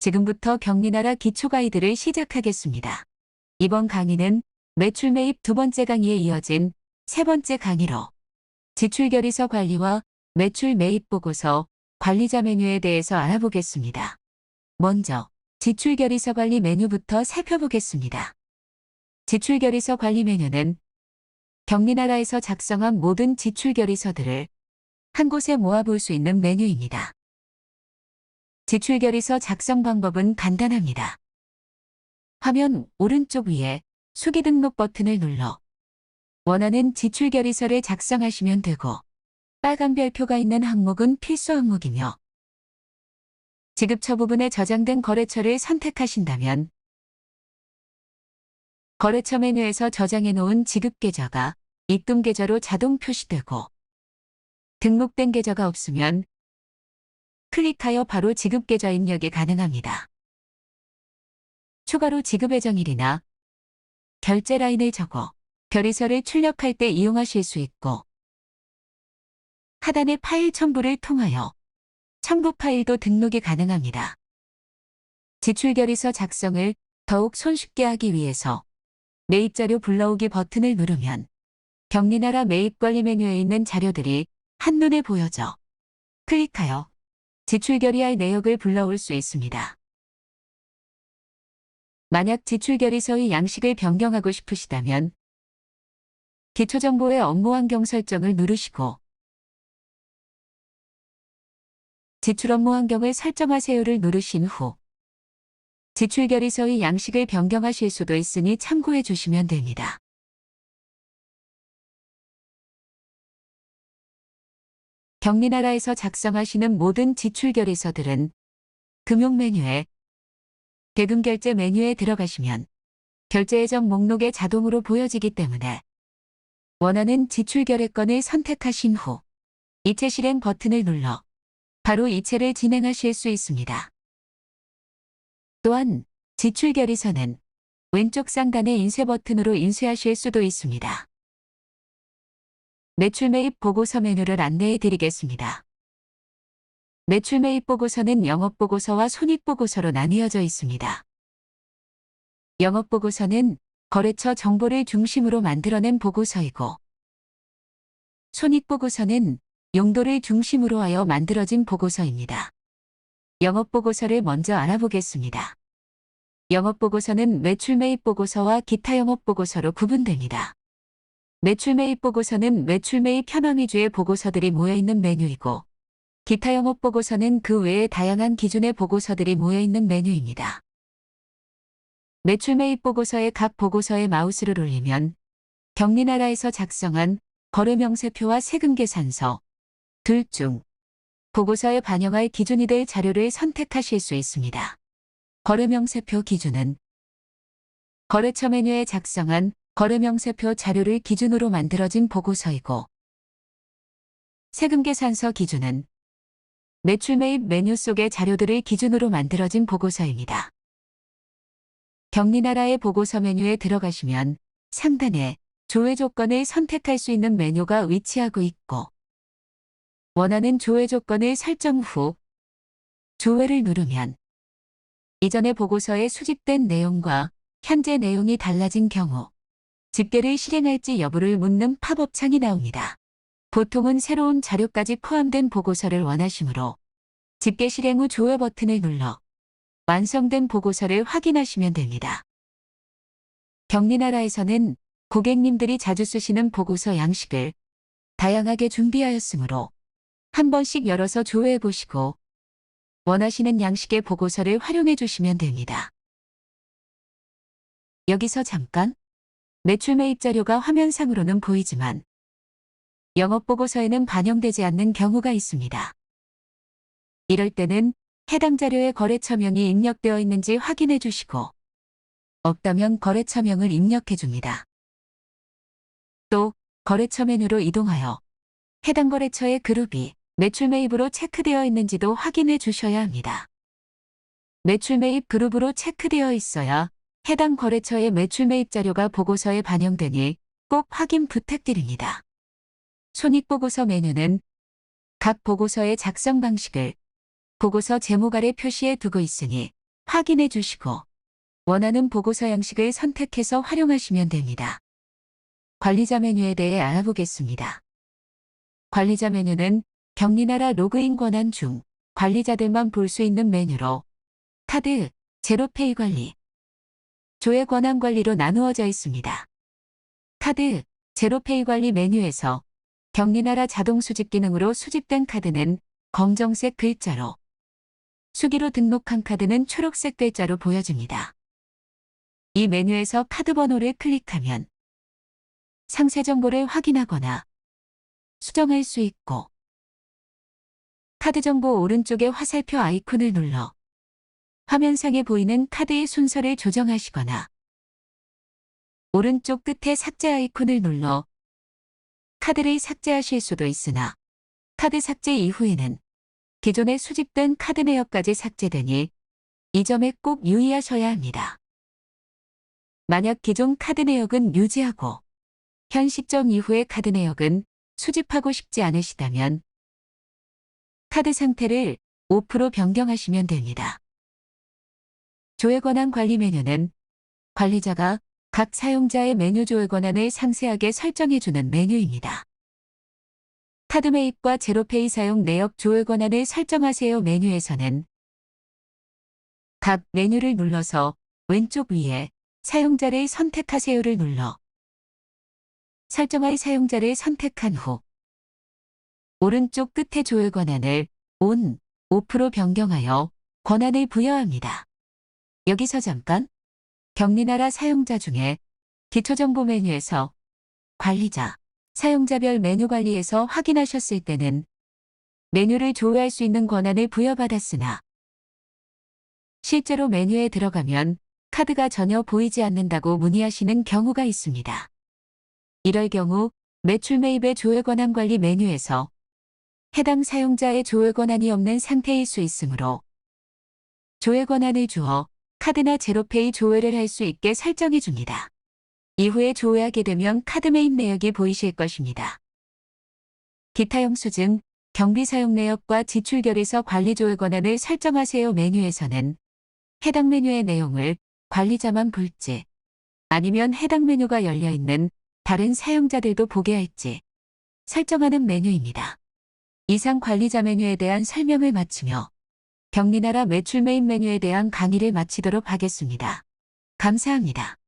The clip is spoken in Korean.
지금부터 경리나라 기초 가이드를 시작하겠습니다. 이번 강의는 매출 매입 두 번째 강의에 이어진 세 번째 강의로 지출 결의서 관리와 매출 매입 보고서 관리자 메뉴에 대해서 알아보겠습니다. 먼저 지출 결의서 관리 메뉴부터 살펴보겠습니다. 지출 결의서 관리 메뉴는 경리나라에서 작성한 모든 지출 결의서들을 한 곳에 모아볼 수 있는 메뉴입니다. 지출결의서 작성 방법은 간단합니다. 화면 오른쪽 위에 수기 등록 버튼을 눌러 원하는 지출 결의서를 작성하시면 되고 빨간 별표가 있는 항목은 필수 항목이며 지급처 부분에 저장된 거래처를 선택하신다면 거래처 메뉴에서 저장해 놓은 지급 계좌가 입금 계좌로 자동 표시되고 등록된 계좌가 없으면 클릭하여 바로 지급 계좌 입력이 가능합니다. 추가로 지급 예정일이나 결제 라인을 적어 결의서를 출력할 때 이용하실 수 있고 하단의 파일 첨부를 통하여 첨부 파일도 등록이 가능합니다. 지출 결의서 작성을 더욱 손쉽게 하기 위해서 매입 자료 불러오기 버튼을 누르면 경리나라 매입 관리 메뉴에 있는 자료들이 한눈에 보여져 클릭하여 지출 결의할 내역을 불러올 수 있습니다. 만약 지출 결의서의 양식을 변경하고 싶으시다면 기초정보의 업무 환경 설정을 누르시고 지출 업무 환경을 설정하세요를 누르신 후 지출 결의서의 양식을 변경하실 수도 있으니 참고해 주시면 됩니다. 경리나라에서 작성하시는 모든 지출 결의서들은 금융 메뉴에 대금 결제 메뉴에 들어가시면 결제 예정 목록에 자동으로 보여지기 때문에 원하는 지출 결의건을 선택하신 후 이체 실행 버튼을 눌러 바로 이체를 진행하실 수 있습니다. 또한 지출 결의서는 왼쪽 상단의 인쇄 버튼으로 인쇄하실 수도 있습니다. 매출 매입 보고서 메뉴를 안내해 드리겠습니다. 매출 매입 보고서는 영업 보고서와 손익 보고서로 나뉘어져 있습니다. 영업 보고서는 거래처 정보를 중심으로 만들어낸 보고서이고 손익 보고서는 용도를 중심으로 하여 만들어진 보고서입니다. 영업 보고서를 먼저 알아보겠습니다. 영업 보고서는 매출 매입 보고서와 기타 영업 보고서로 구분됩니다. 매출 매입 보고서는 매출 매입 현황 위주의 보고서들이 모여 있는 메뉴이고 기타 영업 보고서는 그 외에 다양한 기준의 보고서들이 모여 있는 메뉴입니다. 매출 매입 보고서의 각 보고서에 마우스를 올리면 경리나라에서 작성한 거래명세표와 세금계산서 둘 중 보고서에 반영할 기준이 될 자료를 선택하실 수 있습니다. 거래명세표 기준은 거래처 메뉴에 작성한 거래명세표 자료를 기준으로 만들어진 보고서이고 세금계산서 기준은 매출 매입 메뉴 속의 자료들을 기준으로 만들어진 보고서입니다. 경리나라의 보고서 메뉴에 들어가시면 상단에 조회 조건을 선택할 수 있는 메뉴가 위치하고 있고 원하는 조회 조건을 설정 후 조회를 누르면 이전의 보고서에 수집된 내용과 현재 내용이 달라진 경우 집계를 실행할지 여부를 묻는 팝업 창이 나옵니다. 보통은 새로운 자료까지 포함된 보고서를 원하시므로 집계 실행 후 조회 버튼을 눌러 완성된 보고서를 확인하시면 됩니다. 경리나라에서는 고객님들이 자주 쓰시는 보고서 양식을 다양하게 준비하였으므로 한 번씩 열어서 조회해 보시고 원하시는 양식의 보고서를 활용해 주시면 됩니다. 여기서 잠깐 매출 매입 자료가 화면상으로는 보이지만 영업보고서에는 반영되지 않는 경우가 있습니다. 이럴 때는 해당 자료의 거래처명이 입력되어 있는지 확인해 주시고 없다면 거래처명을 입력해 줍니다. 또 거래처 메뉴로 이동하여 해당 거래처의 그룹이 매출 매입으로 체크되어 있는지도 확인해 주셔야 합니다. 매출 매입 그룹으로 체크되어 있어야 해당 거래처의 매출 매입 자료가 보고서에 반영되니 꼭 확인 부탁드립니다. 손익보고서 메뉴는 각 보고서의 작성 방식을 보고서 제목 아래 표시해 두고 있으니 확인해 주시고 원하는 보고서 양식을 선택해서 활용하시면 됩니다. 관리자 메뉴에 대해 알아보겠습니다. 관리자 메뉴는 경리나라 로그인 권한 중 관리자들만 볼 수 있는 메뉴로 카드, 제로페이 관리, 조회 권한 관리로 나누어져 있습니다. 카드, 제로페이 관리 메뉴에서 경리나라 자동 수집 기능으로 수집된 카드는 검정색 글자로, 수기로 등록한 카드는 초록색 글자로 보여집니다. 이 메뉴에서 카드 번호를 클릭하면 상세 정보를 확인하거나 수정할 수 있고 카드 정보 오른쪽에 화살표 아이콘을 눌러 화면상에 보이는 카드의 순서를 조정하시거나 오른쪽 끝에 삭제 아이콘을 눌러 카드를 삭제하실 수도 있으나 카드 삭제 이후에는 기존에 수집된 카드 내역까지 삭제되니 이 점에 꼭 유의하셔야 합니다. 만약 기존 카드 내역은 유지하고 현 시점 이후의 카드 내역은 수집하고 싶지 않으시다면 카드 상태를 5% 변경하시면 됩니다. 조회 권한 관리 메뉴는 관리자가 각 사용자의 메뉴 조회 권한을 상세하게 설정해주는 메뉴입니다. 카드 매입과 제로페이 사용 내역 조회 권한을 설정하세요 메뉴에서는 각 메뉴를 눌러서 왼쪽 위에 사용자를 선택하세요를 눌러 설정할 사용자를 선택한 후 오른쪽 끝에 조회 권한을 ON, 5% 변경하여 권한을 부여합니다. 여기서 잠깐 경리나라 사용자 중에 기초정보 메뉴에서 관리자, 사용자별 메뉴 관리에서 확인하셨을 때는 메뉴를 조회할 수 있는 권한을 부여받았으나 실제로 메뉴에 들어가면 카드가 전혀 보이지 않는다고 문의하시는 경우가 있습니다. 이럴 경우 매출 매입의 조회 권한 관리 메뉴에서 해당 사용자의 조회 권한이 없는 상태일 수 있으므로 조회 권한을 주어 카드나 제로페이 조회를 할 수 있게 설정해 줍니다. 이후에 조회하게 되면 카드 매입 내역이 보이실 것입니다. 기타 영수증, 경비 사용 내역과 지출결에서 관리 조회 권한을 설정하세요 메뉴에서는 해당 메뉴의 내용을 관리자만 볼지 아니면 해당 메뉴가 열려 있는 다른 사용자들도 보게 할지 설정하는 메뉴입니다. 이상 관리자 메뉴에 대한 설명을 마치며 경리나라 매출 메인 메뉴에 대한 강의를 마치도록 하겠습니다. 감사합니다.